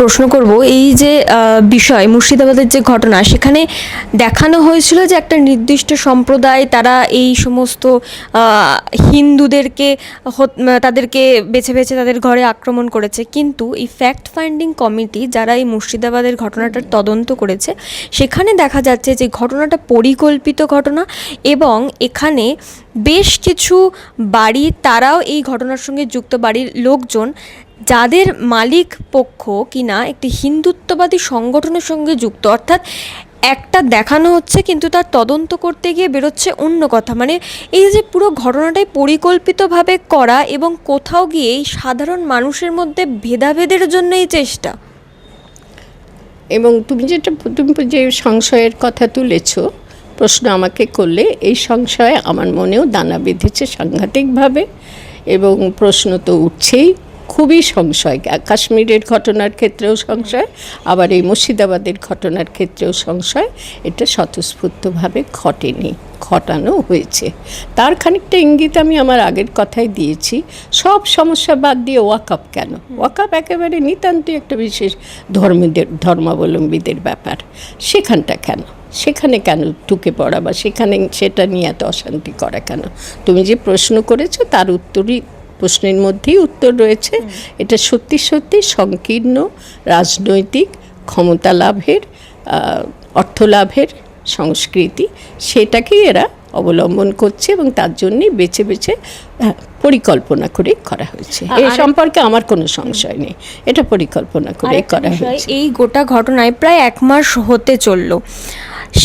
প্রশ্ন করব, এই যে বিষয়, মুর্শিদাবাদের যে ঘটনা, সেখানে দেখানো হয়েছিল যে একটা নির্দিষ্ট সম্প্রদায় তারা এই সমস্ত হিন্দুদেরকে তাদেরকে বেছে বেছে তাদের ঘরে আক্রমণ করেছে। কিন্তু এই ফ্যাক্ট ফাইন্ডিং কমিটি যারা এই মুর্শিদাবাদের ঘটনাটার তদন্ত করেছে, সেখানে দেখা যাচ্ছে যে ঘটনাটা পরিকল্পিত ঘটনা এবং এখানে বেশ কিছু বাড়ি তারাও এই ঘটনার সঙ্গে যুক্ত বাড়ির লোকজন যাদের মালিক পক্ষ কিনা একটি হিন্দুত্ববাদী সংগঠনের সঙ্গে যুক্ত, অর্থাৎ একটা দেখানো হচ্ছে কিন্তু তার তদন্ত করতে গিয়ে বেরোচ্ছে অন্য কথা। মানে এই যে পুরো ঘটনাটাই পরিকল্পিতভাবে করা এবং কোথাও গিয়ে এই সাধারণ মানুষের মধ্যে ভেদাভেদের জন্য এই চেষ্টা। এবং তুমি যেটা, তুমি যে সংশয়ের কথা তুলেছ, প্রশ্ন আমাকে করলে, এই সংশয় আমার মনেও দানা বেঁধেছে সাংঘাতিকভাবে এবং প্রশ্ন তো উঠছেই। খুবই সংশয়। কাশ্মীরের ঘটনার ক্ষেত্রেও সংশয়, আবার এই মুর্শিদাবাদের ঘটনার ক্ষেত্রেও সংশয়। এটা স্বতঃস্ফূর্তভাবে ঘটেনি, ঘটানো হয়েছে। তার খানিকটা ইঙ্গিত আমি আমার আগের কথাই দিয়েছি। সব সমস্যা বাদ দিয়ে ওয়াকআপ কেন? ওয়াকআপ একেবারে নিতান্তই একটা বিশেষ ধর্মীদের, ধর্মাবলম্বীদের ব্যাপার। সেখানটা কেন? সেখানে কেন ঢুকে পড়া বা সেখানে সেটা নিয়ে এত অশান্তি করা কেন? তুমি যে প্রশ্ন করেছ, তার উত্তরই প্রশ্নের মধ্যেই উত্তর রয়েছে। এটা সত্যি সত্যি সংকীর্ণ রাজনৈতিক ক্ষমতা লাভের অর্থ লাভের সংস্কৃতি। সেটাকেই এরা অবলম্বন করছে এবং তার জন্যই বেছে বেছে পরিকল্পনা করে করা হয়েছে। এই সম্পর্কে আমার কোনো সংশয় নেই। এটা পরিকল্পনা করে করা হয়েছে। এই গোটা ঘটনায় প্রায় এক মাস হতে চলল।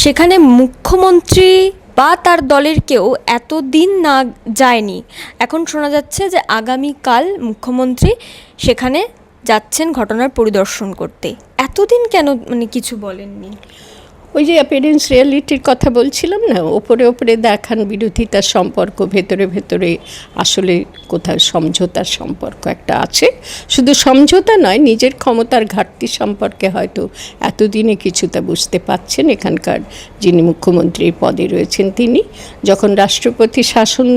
সেখানে মুখ্যমন্ত্রী বা তার দলের কেউ এতদিন না যায়নি। এখন শোনা যাচ্ছে যে আগামীকাল মুখ্যমন্ত্রী সেখানে যাচ্ছেন ঘটনার পরিদর্শন করতে। এতদিন কেন মানে কিছু বলেননি? ওই যে অ্যাপিয়ারেন্স রিয়ালিটির কথা বলছিলাম না, ওপরে ওপরে দেখান বিরোধিতার সম্পর্ক, ভেতরে ভেতরে আসলে কোথাও সমঝোতার সম্পর্ক একটা আছে। শুধু সমঝোতা নয়, নিজের ক্ষমতার ঘাটতি সম্পর্কে হয়তো এতদিনে কিছুটা বুঝতে পাচ্ছেন এখানকার যিনি মুখ্যমন্ত্রীর পদে রয়েছেন তিনি। যখন রাষ্ট্রপতি শাসন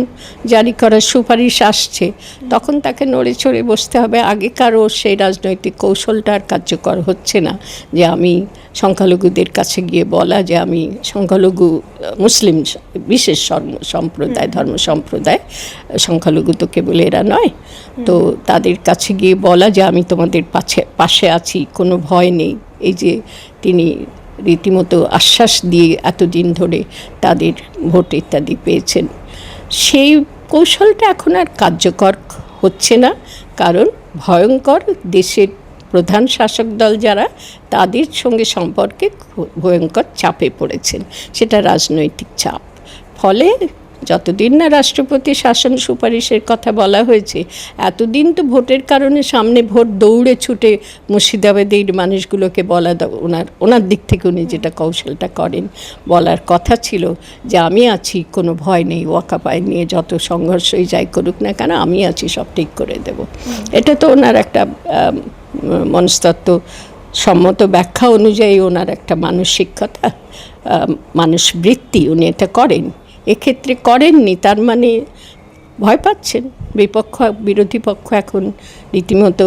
জারি করার সুপারিশ আসছে, তখন তাকে নড়ে চড়ে বসতে হবে। আগেকারও সেই রাজনৈতিক কৌশলটা আর কার্যকর হচ্ছে না যে আমি সংখ্যালঘুদের কাছে গিয়ে বলা যে আমি সংখ্যালঘু মুসলিম বিশেষ সম্প্রদায় ধর্ম সম্প্রদায় সংখ্যালঘু তো কেবল এরা নয়। তো তাদের কাছে গিয়ে বলা যে আমি তোমাদের পাশে পাশে আছি কোনো ভয় নেই। এই যে তিনি রীতিমতো আশ্বাস দিয়ে এতদিন ধরে তাদের ভোট ইত্যাদি পেয়েছেন। সেই কৌশলটা এখন আর কার্যকর হচ্ছে না। কারণ ভয়ঙ্কর দেশের প্রধান শাসক দল যারা তাদের সঙ্গে সম্পর্কে ভয়ঙ্কর চাপে পড়েছেন। সেটা রাজনৈতিক চাপ। ফলে যতদিন না রাষ্ট্রপতি শাসন সুপারিশের কথা বলা হয়েছে এতদিন তো ভোটের কারণে সামনে ভোট দৌড়ে ছুটে মুর্শিদাবাদের মানুষগুলোকে বলা ওনার ওনার দিক থেকে উনি যেটা কৌশলটা করেন বলার কথা ছিল যে আমি আছি কোনো ভয় নেই ওয়াকা পায় নিয়ে যত সংঘর্ষই যাই করুক না কেন আমি আছি সব ঠিক করে দেব। এটা তো ওনার একটা মনস্তত্ত্ব সম্মত ব্যাখ্যা অনুযায়ী ওনার একটা মানসিকতা মানুষ বৃত্তি উনি এটা করেন। এক্ষেত্রে করেননি তার মানে ভয় পাচ্ছেন। বিপক্ষ বিরোধী পক্ষ এখন রীতিমতো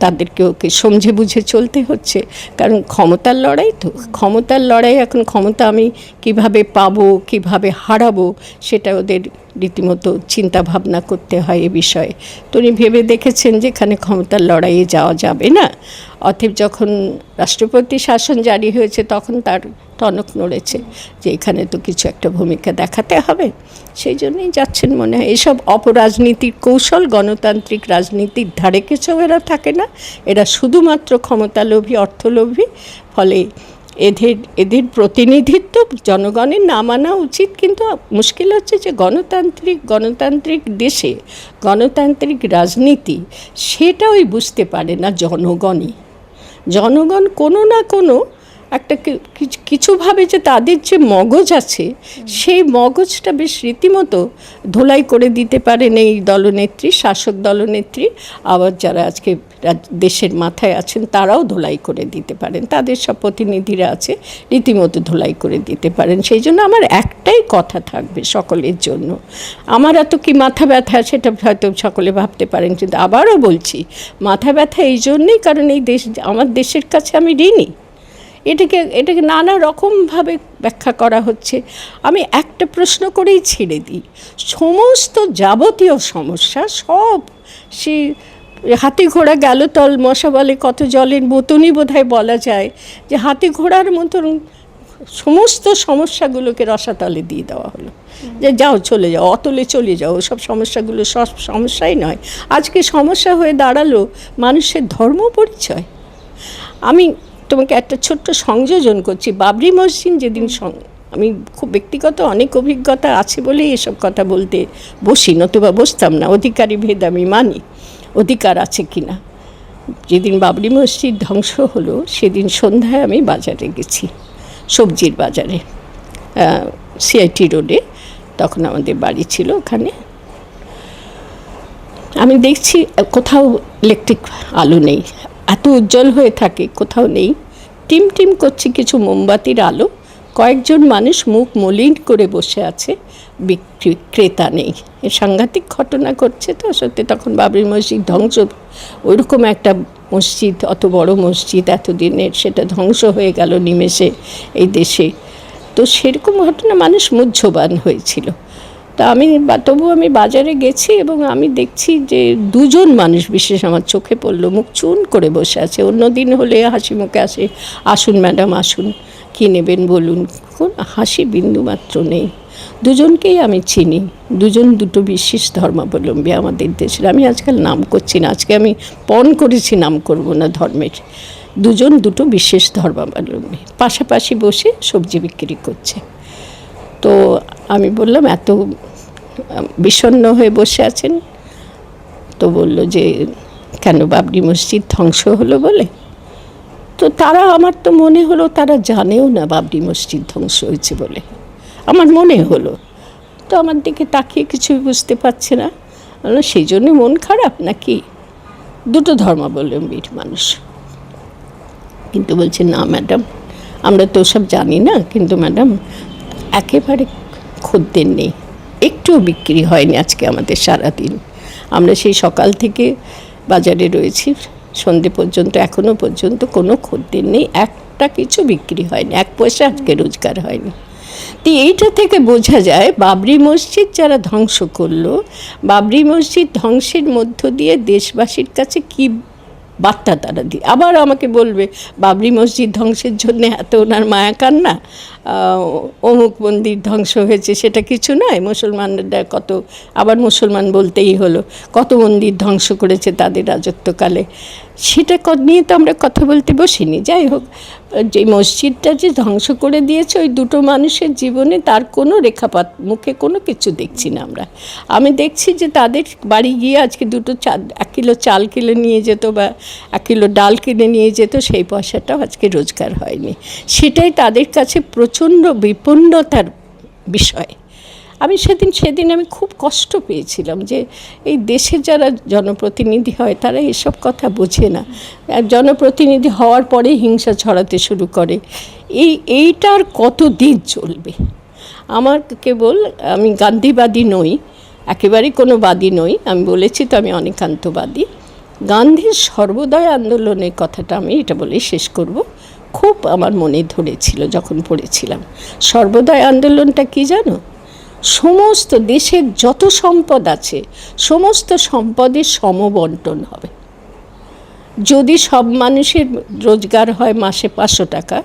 তাদেরকে ওকে সমঝে বুঝে চলতে হচ্ছে? কারণ ক্ষমতার লড়াই তো, ক্ষমতার লড়াই এখন ক্ষমতা আমি কীভাবে পাবো, কীভাবে হারাবো, সেটা ওদের রীতিমতো চিন্তা ভাবনা করতে হয় এ বিষয়ে। তো উনি ভেবে দেখেছেন যে এখানে ক্ষমতার লড়াইয়ে যাওয়া যাবে না। অতএব যখন রাষ্ট্রপতি শাসন জারি হয়েছে, তখন তার টনক নড়েছে যে এখানে তো কিছু একটা ভূমিকা দেখাতে হবে। সেই জন্যই যাচ্ছেন মনে হয়। এসব অপরাজনীতির কৌশল, গণতান্ত্রিক রাজনীতির ধারে কিছু এরা থাকে না। এরা শুধুমাত্র ক্ষমতালোভী, অর্থলোভী, ফলে এদের এদের প্রতিনিধিত্ব জনগণের না মানা উচিত। কিন্তু মুশকিল হচ্ছে যে গণতান্ত্রিক গণতান্ত্রিক দেশে গণতান্ত্রিক রাজনীতি সেটা ওই বুঝতে পারে না জনগণই। জনগণ কোনো না কোনো একটা কিছু- কিছুভাবে যে তাদের যে মগজ আছে, সেই মগজটা বেশ রীতিমতো ধোলাই করে দিতে পারেন এই দলনেত্রী, শাসক দলনেত্রী। আবার যারা আজকে দেশের মাথায় আছেন, তারাও ধোলাই করে দিতে পারেন। তাদের সব প্রতিনিধিরা আছে, রীতিমতো ধোলাই করে দিতে পারেন। সেই জন্য আমার একটাই কথা থাকবে সকলের জন্য। আমার এত কি মাথা ব্যথা সেটা হয়তো সকলে ভাবতে পারেন, কিন্তু আবারও বলছি, মাথা ব্যথা এই জন্যেই কারণ এই দেশ আমার দেশের কাছে আমি ঋণী। এটাকে এটাকে নানা রকমভাবে ব্যাখ্যা করা হচ্ছে। আমি একটা প্রশ্ন করেই ছেড়ে দিই। সমস্ত যাবতীয় সমস্যা সব সে হাতি ঘোড়া গেল তল মশা বলে কত জলের মতনই বোধহয় বলা যায় যে হাতি ঘোড়ার মতন সমস্ত সমস্যাগুলোকে রসাতলে দিয়ে দেওয়া হলো। যে যাও চলে যাও, অতলে চলে যাও, সব সমস্যাগুলো সব সমস্যাই নয়। আজকে সমস্যা হয়ে দাঁড়াল মানুষের ধর্ম পরিচয়। আমি তোমাকে একটা ছোট্ট সংযোজন করছি। বাবরি মসজিদ যেদিন আমি খুব ব্যক্তিগত অনেক অভিজ্ঞতা আছে বলেই এসব কথা বলতে বসি, নতুবা বসতাম না। অধিকারী ভেদ আমি মানি, অধিকার আছে কি না যেদিন বাবরি মসজিদ ধ্বংস হলো, সেদিন সন্ধ্যায় আমি বাজারে গেছি, সবজির বাজারে। সিআইটি রোডে, তখন আমাদের বাড়ি ছিল ওখানে। আমি দেখছি, কোথাও ইলেকট্রিক আলো নেই। এত উজ্জ্বল হয়ে থাকে, কোথাও নেই। টিম টিম করছে কিছু মোমবাতির আলো। কয়েকজন মানুষ মুখ মলিন করে বসে আছে। বিক্রি ক্রেতা নেই। এ সাংঘাতিক ঘটনা ঘটছে তো, সত্যি তখন বাবরি মসজিদ ধ্বংস। ওইরকম একটা মসজিদ, অত বড় মসজিদ এতদিনের, সেটা ধ্বংস হয়ে গেল নিমেষে এই দেশে। তো সেরকম ঘটনা মানুষ মুহ্যবান হয়েছিল। তা আমি তবু আমি বাজারে গেছি এবং আমি দেখছি যে দুজন মানুষ বিশেষ আমার চোখে পড়ল, মুখ চুন করে বসে আছে। অন্য দিন হলে হাসি মুখে আসে, আসুন ম্যাডাম, আসুন, কী নেবেন বলুন? কোন হাসি বিন্দু মাত্র নেই। দুজনকেই আমি চিনি, দুজন দুটো বিশেষ ধর্মাবলম্বী আমাদের দেশের। আমি আজকাল নাম করছি না, আজকে আমি পণ করেছি নাম করব না ধর্মের। দুজন দুটো বিশেষ ধর্মাবলম্বী, পাশাপাশি বসে সবজি বিক্রি করছে। তো আমি বললাম এত আহ, বিষণ্ণ হয়ে বসে আছেন? তো বলল যে কেন বাবরি মসজিদ ধ্বংস হলো বলে? তো তারা আমার তো মনে হলো তারা জানেও না বাবরি মসজিদ ধ্বংস হয়েছে বলে। আমার মনে হলো। তো আমার দিকে তাকিয়ে কিছুই বুঝতে পারছে না। সেই জন্য মন খারাপ নাকি? দুটো ধর্মাবলম্বীর মানুষ। কিন্তু বলছে না ম্যাডাম আমরা তো সব জানি না। কিন্তু ম্যাডাম একেবারে খদ্দের নেই। একটুও বিক্রি হয়নি আজকে আমাদের সারাদিন। আমরা সেই সকাল থেকে বাজারে রয়েছি। সন্ধে পর্যন্ত, এখনও পর্যন্ত কোনো খদ্দের নেই। একটা কিছু বিক্রি হয়নি। এক পয়সা আজকে রোজগার হয়নি। তো এইটা থেকে বোঝা যায়, বাবরি মসজিদ যারা ধ্বংস করল, বাবরি মসজিদ ধ্বংসের মধ্য দিয়ে দেশবাসীর কাছে কি বার্তা তারা দিই আবার আমাকে বলবে, বাবরি মসজিদ ধ্বংসের জন্য এত ওনার মায়া কান্না? অমুক মন্দির ধ্বংস হয়েছে, সেটা কিছু নয়, মুসলমানরা কত, আবার মুসলমান বলতেই হলো, কত মন্দির ধ্বংস করেছে তাদের রাজত্বকালে। সেটা নিয়ে তো আমরা কথা বলতে বসিনি। যাই হোক, যে মসজিদটা যে ধ্বংস করে দিয়েছে, ওই দুটো মানুষের জীবনে তার কোনো রেখাপাত, মুখে কোনো কিছু দেখছি না আমরা। আমি দেখছি যে তাদের বাড়ি গিয়ে আজকে দুটো চা এক কিলো চাল কিনে নিয়ে যেত বা এক কিলো ডাল কিনে নিয়ে যেত, সেই পয়সাটাও আজকে রোজগার হয়নি। সেটাই তাদের কাছে প্রচণ্ড বিপন্নতার বিষয়। আমি সেদিন সেদিন আমি খুব কষ্ট পেয়েছিলাম যে এই দেশের যারা জনপ্রতিনিধি হয়, তারা এসব কথা বোঝে না। জনপ্রতিনিধি হওয়ার পরে হিংসা ছড়াতে শুরু করে। এই, এইটার কত দিন চলবে? আমার কেবল, আমি গান্ধীবাদী নই একেবারেই কোনো বাদী নই, আমি বলেছি তো আমি অনেকান্তবাদী। গান্ধীর সর্বদয় আন্দোলনের কথাটা আমি এটা বলেই শেষ করব। খুব আমার মনে ধরেছিল যখন পড়েছিলাম। সর্বদয় আন্দোলনটা কি জানো? সমস্ত দেশের যত সম্পদ আছে, সমস্ত সম্পদের সমবন্টন হবে। যদি সব মানুষের রোজগার হয় মাসে পাঁচশো টাকা,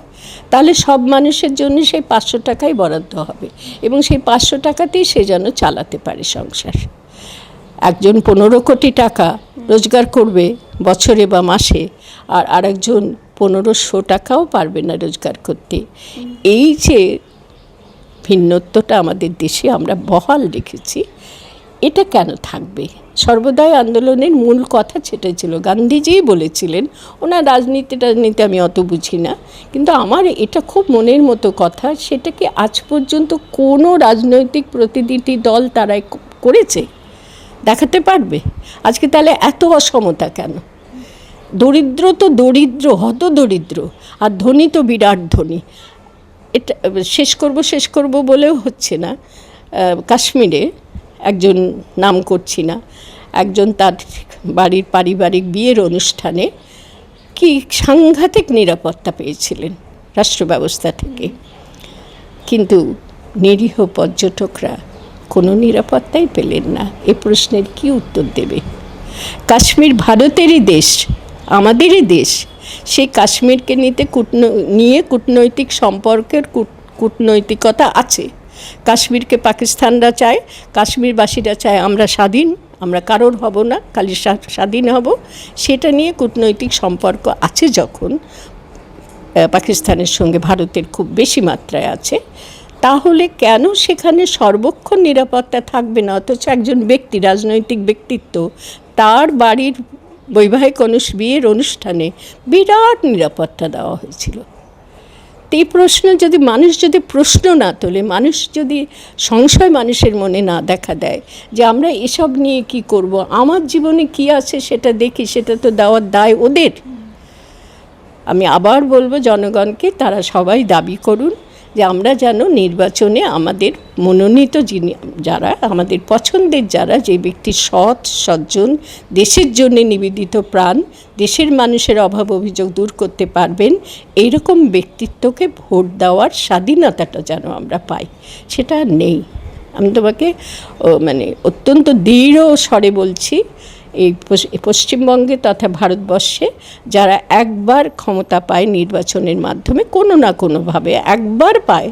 তাহলে সব মানুষের জন্য সেই পাঁচশো টাকাই বরাদ্দ হবে এবং সেই পাঁচশো টাকাতেই সে যেন চালাতে পারে সংসার। একজন পনেরো কোটি টাকা রোজগার করবে বছরে বা মাসে, আর আরেকজন পনেরোশো টাকাও পারবে না রোজগার করতে। এই যে ভিন্নত্বটা আমাদের দেশে আমরা বহাল রেখেছি। এটা কেন থাকবে? সর্বদাই আন্দোলনের মূল কথা সেটাই ছিল। গান্ধীজিই বলেছিলেন, ওনার রাজনীতি রাজনীতি আমি অত বুঝি না। কিন্তু আমার এটা খুব মনের মতো কথা, সেটাকে আজ পর্যন্ত কোনো রাজনৈতিক প্রতিনিধি দল তারাই করেছে? দেখাতে পারবে? আজকে তাহলে এত অসমতা কেন? দরিদ্র তো দরিদ্র হত দরিদ্র আর ধনী তো বিরাট ধনী। এটা, শেষ করব শেষ করব বলেও হচ্ছে না। কাশ্মীরে একজন নাম করছি না। একজন তার বাড়ির পারিবারিক বিয়ের অনুষ্ঠানে কি সাংঘাতিক নিরাপত্তা পেয়েছিলেন রাষ্ট্র ব্যবস্থা থেকে। কিন্তু নিরীহ পর্যটকরা কোনো নিরাপত্তাই পেলেন না। এ প্রশ্নের কি উত্তর দেবে? কাশ্মীর ভারতেরই দেশ, আমাদেরই দেশ সেই কাশ্মীরকে নিতে কূটন, নিয়ে কূটনৈতিক সম্পর্কের কূট- কূটনৈতিকতা আছে। কাশ্মীরকে পাকিস্তানরা চায়, কাশ্মীরবাসীরা চায় আমরা স্বাধীন, আমরা কারোর হব না, খালি স্বাধীন হব। সেটা নিয়ে কূটনৈতিক সম্পর্ক আছে যখন পাকিস্তানের সঙ্গে ভারতের খুব বেশি মাত্রায় আছে। তাহলে কেন সেখানে সর্বক্ষণ নিরাপত্তা থাকবে না? অথচ একজন ব্যক্তি, রাজনৈতিক ব্যক্তিত্ব, তার বাড়ির বৈবাহিক অনুষ, বিয়ের অনুষ্ঠানে বিরাট নিরাপত্তা দেওয়া হয়েছিল। এই প্রশ্ন যদি মানুষ যদি প্রশ্ন না তোলে, মানুষ যদি সংশয় মানুষের মনে না দেখা দেয় যে আমরা এসব নিয়ে কি করব, আমার জীবনে কি আছে সেটা দেখি, সেটা তো দেওয়ার দায় ওদের। আমি আবার বলব জনগণকে, তারা সবাই দাবি করুন। যে আমরা যেন নির্বাচনে আমাদের মনোনীত যিনি, যারা আমাদের পছন্দের যারা, যে ব্যক্তি সৎ, সজ্জন, দেশের জন্য নিবেদিত প্রাণ, দেশের মানুষের অভাব অভিযোগ দূর করতে পারবেন, এইরকম ব্যক্তিত্বকে ভোট দেওয়ার স্বাধীনতাটা যেন আমরা পাই, সেটা নেই। আমি তোমাকে মানে অত্যন্ত দৃঢ় স্বরে বলছি এই পশ্চিমবঙ্গে তথা ভারতবর্ষে যারা একবার ক্ষমতা পায় নির্বাচনের মাধ্যমে কোনো না কোনোভাবে একবার পায়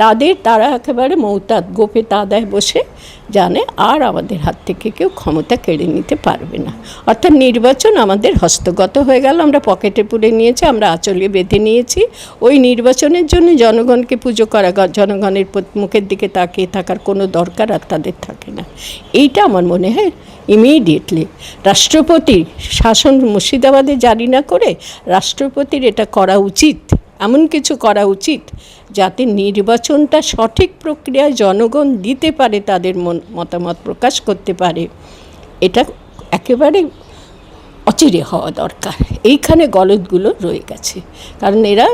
তাদের, তারা একেবারে মৌতাত গোপে তাদায় বসে জানে, আর আমাদের হাত থেকে কেউ ক্ষমতা কেড়ে নিতে পারবে না। অর্থাৎ নির্বাচন আমাদের হস্তগত হয়ে গেল। আমরা পকেটে পুরে নিয়েছি, আমরা আঁচলে বেঁধে নিয়েছি। ওই নির্বাচনের জন্য জনগণকে পুজো করা, জনগণের মুখের দিকে তাকিয়ে থাকার কোনো দরকার আর তাদের থাকে না। এইটা আমার মনে হয় ইমিডিয়েটলি রাষ্ট্রপতি শাসন মুর্শিদাবাদে জারি না করে রাষ্ট্রপতির এটা করা উচিত। এমন কিছু করা উচিত যাতে নির্বাচনটা সঠিক প্রক্রিয়ায় জনগণ দিতে পারে, তাদের মতামত প্রকাশ করতে পারে। এটা একেবারে অচিরে হওয়া দরকার। এইখানে গলদগুলো রয়ে গেছে। কারণ এরা,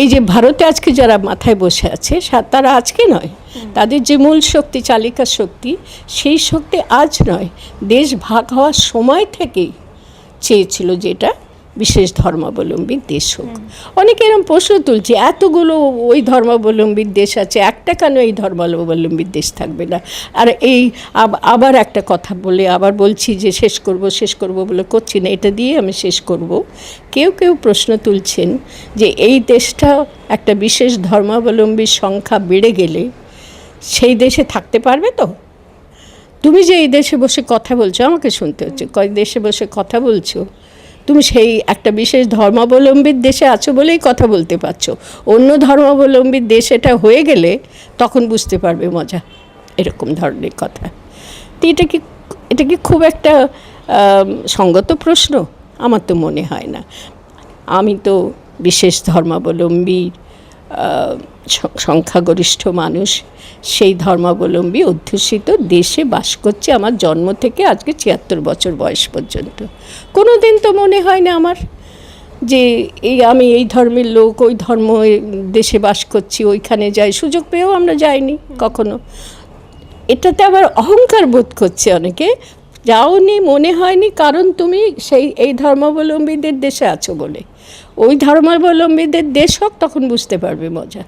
এই যে ভারতে আজকে যারা মাথায় বসে আছে তারা আজকে নয়। তাদের যে মূল শক্তি, চালিকা শক্তি, সেই শক্তি আজ নয়। দেশ ভাগ হওয়ার সময় থেকেই চেয়েছিল যেটা বিশেষ ধর্মাবলম্বীর দেশ হোক। অনেকে এরকম প্রশ্ন তুলছে এতগুলো ওই ধর্মাবলম্বীর দেশ আছে একটা কেন এই ধর্মাবলম্বীর দেশ থাকবে না? আর এই আবার একটা কথা বলে আবার বলছি যে শেষ করব শেষ করব বলে করছি না। এটা দিয়ে আমি শেষ করব। কেউ কেউ প্রশ্ন তুলছেন যে এই দেশটা একটা বিশেষ ধর্মাবলম্বীর সংখ্যা বেড়ে গেলে সেই দেশে থাকতে পারবে তো? তুমি যে এই দেশে বসে কথা বলছো আমাকে শুনতে হচ্ছে। কয় দেশে বসে কথা বলছো তুমি সেই একটা বিশেষ ধর্মাবলম্বীর দেশে আছো বলেই কথা বলতে পারছ। অন্য ধর্মাবলম্বীর দেশ এটা হয়ে গেলে তখন বুঝতে পারবে মজা, এরকম ধরনের কথা। তো এটা কি এটা কি খুব একটা সঙ্গত প্রশ্ন? আমার তো মনে হয় না। আমি তো বিশেষ ধর্মাবলম্বীর সংখ্যাগরিষ্ঠ মানুষ সেই ধর্মাবলম্বী অধ্যুষিত দেশে বাস করছে আমার জন্ম থেকে আজকে ছিয়াত্তর বছর বয়স পর্যন্ত। কোনো দিন তো মনে হয় না আমার যে এই আমি এই ধর্মের লোক, ওই ধর্ম দেশে বাস করছি, ওইখানে যাই, সুযোগ পেয়েও আমরা যাইনি কখনো। এটাতে আবার অহংকার বোধ করছে অনেকে। যাওনি, মনে হয়নি, কারণ তুমি সেই, এই ধর্মাবলম্বীদের দেশে আছো বলে। ওই ধর্মাবলম্বীদের দেশ হোক, তখন বুঝতে পারবে মজা।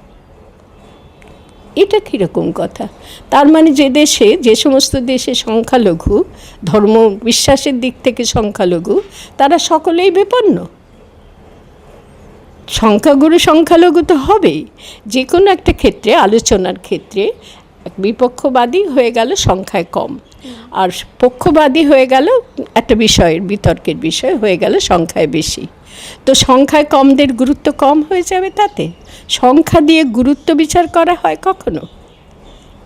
এটা কীরকম কথা? তার মানে যে দেশে, যে সমস্ত দেশে সংখ্যালঘু, ধর্ম বিশ্বাসের দিক থেকে সংখ্যালঘু, তারা সকলেই বিপন্ন। সংখ্যাগুরু সংখ্যালঘু তো হবেই। যে কোনো একটা ক্ষেত্রে, আলোচনার ক্ষেত্রে বিপক্ষবাদী হয়ে গেল সংখ্যায় কম। আর পক্ষবাদী হয়ে গেল একটা বিষয়ের, বিতর্কের বিষয় হয়ে গেল সংখ্যায় বেশি। তো সংখ্যায় কমদের গুরুত্ব কম হয়ে যাবে তাতে? সংখ্যা দিয়ে গুরুত্ব বিচার করা হয় কখনো?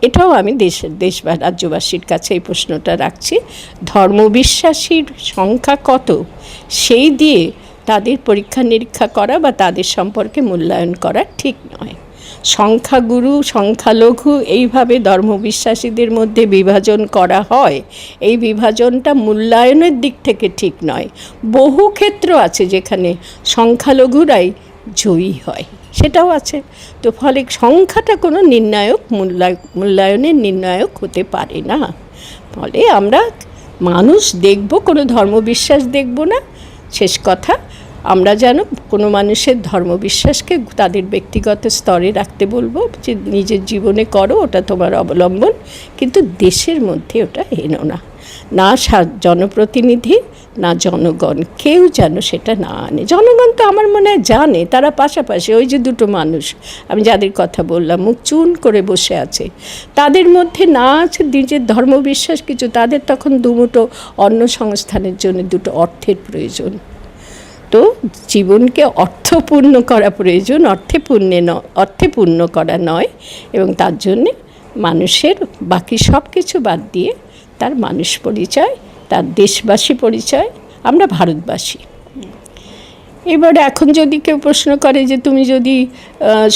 এটাও আমি দেশের দেশ বা রাজ্যবাসীর কাছে এই প্রশ্নটা রাখছি। ধর্মবিশ্বাসীর সংখ্যা কত? সেই দিয়ে তাদের পরীক্ষা নিরীক্ষা করা বা তাদের সম্পর্কে মূল্যায়ন করা ঠিক নয়। সংখ্যাগুরু, সংখ্যালঘু এইভাবে ধর্মবিশ্বাসীদের মধ্যে বিভাজন করা হয়। এই বিভাজনটা মূল্যায়নের দিক থেকে ঠিক নয়। বহু ক্ষেত্র আছে যেখানে সংখ্যালঘুরাই জয়ী হয়। সেটাও আছে। তো ফলে সংখ্যাটা কোনো নির্ণায়ক মূল্যায়, মূল্যায়নের নির্ণায়ক হতে পারে না। ফলে আমরা মানুষ দেখব, কোনো ধর্মবিশ্বাস দেখব না। শেষ কথা আমরা যেন কোনো মানুষের ধর্মবিশ্বাসকে তাদের ব্যক্তিগত স্তরে রাখতে বলব যে নিজের জীবনে করো, ওটা তোমার অবলম্বন, কিন্তু দেশের মধ্যে ওটা এনো না। না জনপ্রতিনিধি, না জনগণ, কেউ যেন সেটা না আনে। জনগণ তো আমার মনে হয় জানে, তারা পাশাপাশি ওই যে দুটো মানুষ, আমি যাদের কথা বললাম, মুখ চুন করে বসে আছে। তাদের মধ্যে না আছে নিজের ধর্মবিশ্বাস কিছু, তাদের তখন দুমুটো অন্য সংস্থানের জন্য দুটো অর্থের প্রয়োজন। তো জীবনকে অর্থপূর্ণ করা প্রয়োজন অর্থে পূর্ণে ন অর্থে পূর্ণ করা নয় এবং তার জন্যে মানুষের বাকি সব কিছু বাদ দিয়ে তার মানুষ পরিচয়, তার দেশবাসী পরিচয়, আমরা ভারতবাসী। এবার এখন যদি কেউ প্রশ্ন করে যে তুমি যদি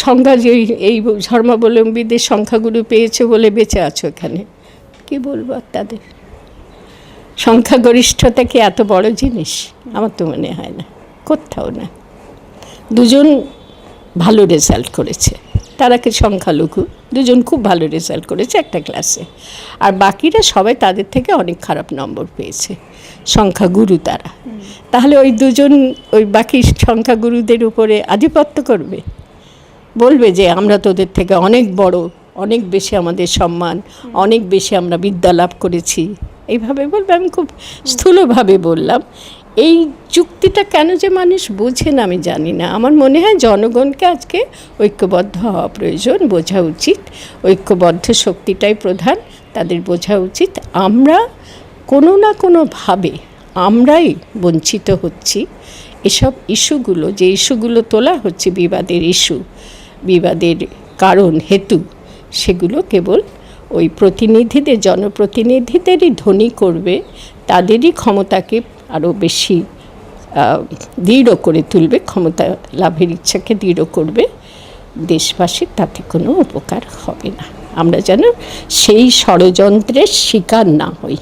সংখ্যা যে এই ধর্মাবলম্বীদের সংখ্যাগুলো পেয়েছ বলে বেঁচে আছো এখানে, কি বলব তাদের? সংখ্যাগরিষ্ঠতা কি এত বড় জিনিস? আমার তো মনে হয় না। কোথাও না। দুজন ভালো রেজাল্ট করেছে। তারাকে সংখ্যালঘু। দুজন খুব ভালো রেজাল্ট করেছে একটা ক্লাসে আর বাকিরা সবাই তাদের থেকে অনেক খারাপ নম্বর পেয়েছে। সংখ্যাগুরু তারা। তাহলে ওই দুজন, ওই বাকি সংখ্যাগুরুদের উপরে আধিপত্য করবে? বলবে যে আমরা তোদের থেকে অনেক বড়, অনেক বেশি আমাদের সম্মান, অনেক বেশি আমরা বিদ্যা লাভ করেছি। এইভাবে বলবে। আমি খুব স্থূলভাবে বললাম। এই যুক্তিটা কেন যে মানুষ বোঝে না, আমি জানি না। আমার মনে হয় জনগণকে আজকে ঐক্যবদ্ধ হওয়া প্রয়োজন, বোঝা উচিত। ঐক্যবদ্ধ শক্তিটাই প্রধান, তাদের বোঝা উচিত। আমরা কোনো না কোনোভাবে আমরাই বঞ্চিত হচ্ছি। এসব ইস্যুগুলো, যে ইস্যুগুলো তোলা হচ্ছে বিবাদের ইস্যু, বিবাদের কারণ, হেতু, সেগুলো কেবল ওই প্রতিনিধিদের, জনপ্রতিনিধিদেরই ধনী করবে, তাদেরই ক্ষমতাকে আরও বেশি দৃঢ় করে তুলবে, ক্ষমতা লাভের ইচ্ছাকে দৃঢ় করবে। দেশবাসীর তাতে কোনো উপকার হবে না। আমরা যেন সেই ষড়যন্ত্রের শিকার না হই।